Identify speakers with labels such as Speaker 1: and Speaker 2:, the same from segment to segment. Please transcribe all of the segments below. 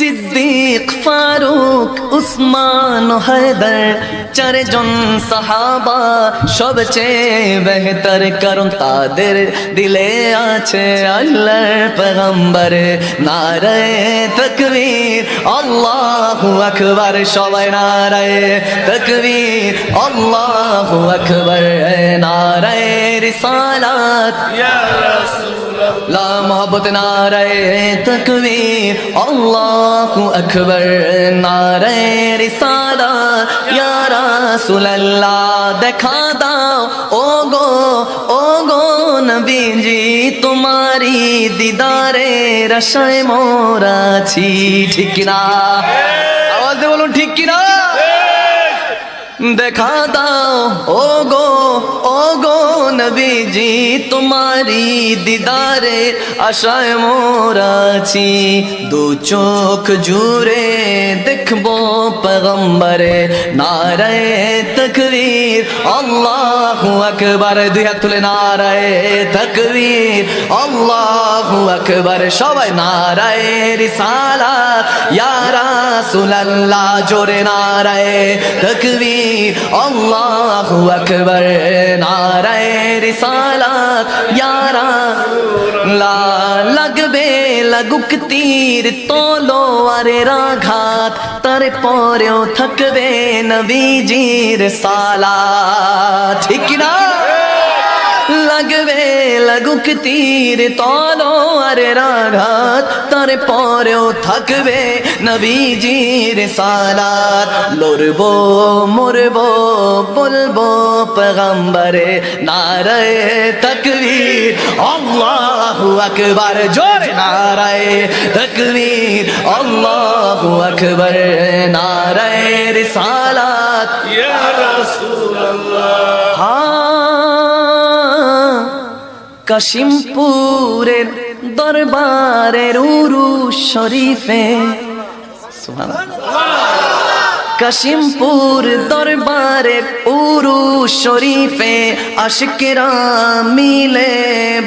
Speaker 1: সিদ্দিক, ফারুক, উসমান হায়দার চারজন সাহাবা সবচেয়ে বেহতর কারণ তাদের দিলে আছে আল্লাহর পেগম্বর নারায়ে তকবীর, আল্লাহু আকবার, সবাই নারায়ে তকবীর, আল্লাহু আকবার। নারায়ে রিসালাত। লা মোহব্বত নারায়ে তকবীর আল্লাহু আকবার নারায়ে রিসালাত ইয়া রাসূলুল্লাহ দেখা দাও ও গো ও গো নবীজি তোমারি দিদারে রসায় মোরাছি ঠিক না আওয়াজ দিয়ে বলুন ঠিক কি না দেখা দাও ও গো ও গো নবীজি, তোমারি দিদারে আশায় মোরাছি দু চোখ জুড়ে দেখব পগম্বরে নারায় তকবীর, আল্লাহু আকবার। দুই হাত তুলে নারায় তকবীর, আল্লাহু আকবার। সবাই নারায় রিসালাত ইয়া রাসূলুল্লাহ, জোরে নারায় তকবীর, আল্লাহু আকবার। নারায় রিসালাত ইয়ারা লা লাগবে লাগুক তীর তোলো আরে রাঘাত তার পরেও থাকবে নবীজির সালা ঠিক না লাগবে লাগুক তীর তলোয়ারের রাঘাত তার পরেও থাকবে নবীজির সালাত। লড়বো মরবো বলব পগম্বরে নারায় তকবীর। আল্লাহু আকবার জোর নারায় তকবীর। আল্লাহু আকবার নারায় রিসালাত।
Speaker 2: ইয়া রাসূলুল্লাহ।
Speaker 1: হা কাশিমপুরের দরবারের উরু শরীফে। কাশিমপুর দরবারের উরু শরীফে আশিকেরা মিলে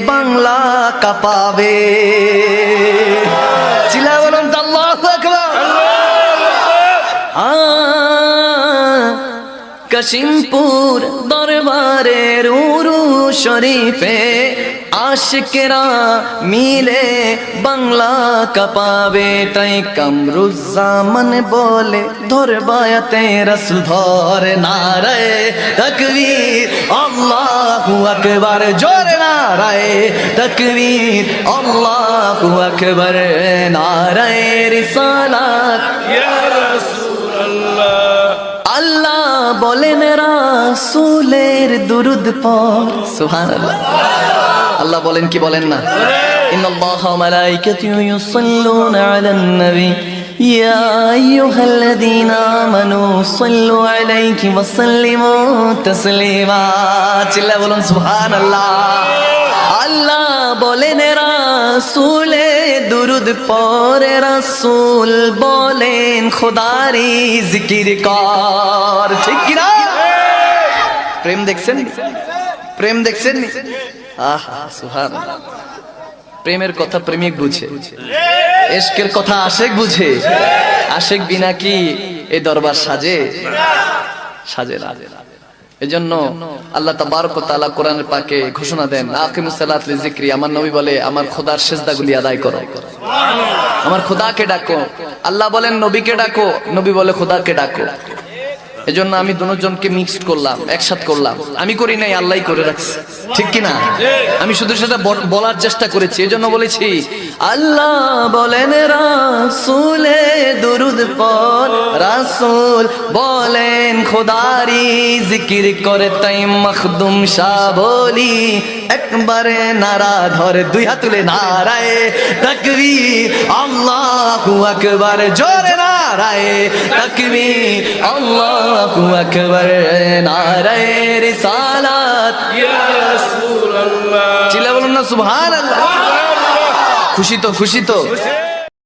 Speaker 1: বাংলা কাপাবে। চিলা কাশিমপুর দরবারের উরু শরীফে আশিকেরা মিলে বাংলা কাপাবে তাই কামরুজ্জামান বলে ধরে বায়াতে রস ধরে নারায় তকবীর। আল্লাহু আকবার জোর নারায় তকবীর। আল্লাহু আকবার নারায় রিসালাত।
Speaker 2: ইয়া রাসূলুল্লাহ।
Speaker 1: আল্লাহ বলেন রাসূলের দুরুদ পড় সুবহানাল্লাহ। আল্লাহ বলেন কি বলেন না? ইন্নাল্লাহা ওয়া মালাইকাতুহু ইউসাল্লুনা আলান নবী। ইয়া আইয়ুহাল্লাযীনা আমানু সাল্লু আলাইহি ওয়া সাল্লিমু তাসলিমা। চিল্লা বলুন সুবহানাল্লাহ। আল্লাহ বলেন রাসূলে দুরুদ পরে রাসূল বলেন খোদারি জিকির কর। ঠিক কি না প্রেম দেখছেন? প্রেম দেখছেন? সুবহানাল্লাহ। প্রেমের কথা প্রেমিক বুঝে। এশকের কথা আশেক বুঝে। আশেক বিনা কি এই দরবার সাজে? সাজে এজন্য আল্লাহ তাবারক তাআলা কোরআনের পাকে ঘোষণা দেন আকিমুস সালাত লিযিকরি, আমার নবী বলে, আমার খোদার সেজদাগুলি আদায় করো। আমার খোদাকে ডাকো। আল্লাহ বলেন, নবীকে ডাকো। নবী বলে, খোদাকে ডাকো। এজন্য আমি দুজনকে মিক্সড করলাম, একসাথ করলাম। আমি করি নাই, আল্লাহই করে রাখছি। ঠিক কি না আমি শুধু সেটা বলার চেষ্টা করেছি, এজন্য বলেছি, আল্লাহ বলেন রাসুলে দুরুদ পর রাসূল বলেন, খোদারি জিকির করে তাই মখদুম শাহ বলি। একবারে নারা ধরে, দুই হাত তুলে নারায় তাকবীর, আল্লাহু আকবার, জোরে নারায় তাকবীর, আল্লাহু আল্লাহু আকবার নারায়ে রিসালাত।
Speaker 2: ইয়া রাসূলুল্লাহ।
Speaker 1: চিল্লা বলুন না সুবহানাল্লাহ। খুশি তো খুশি তো।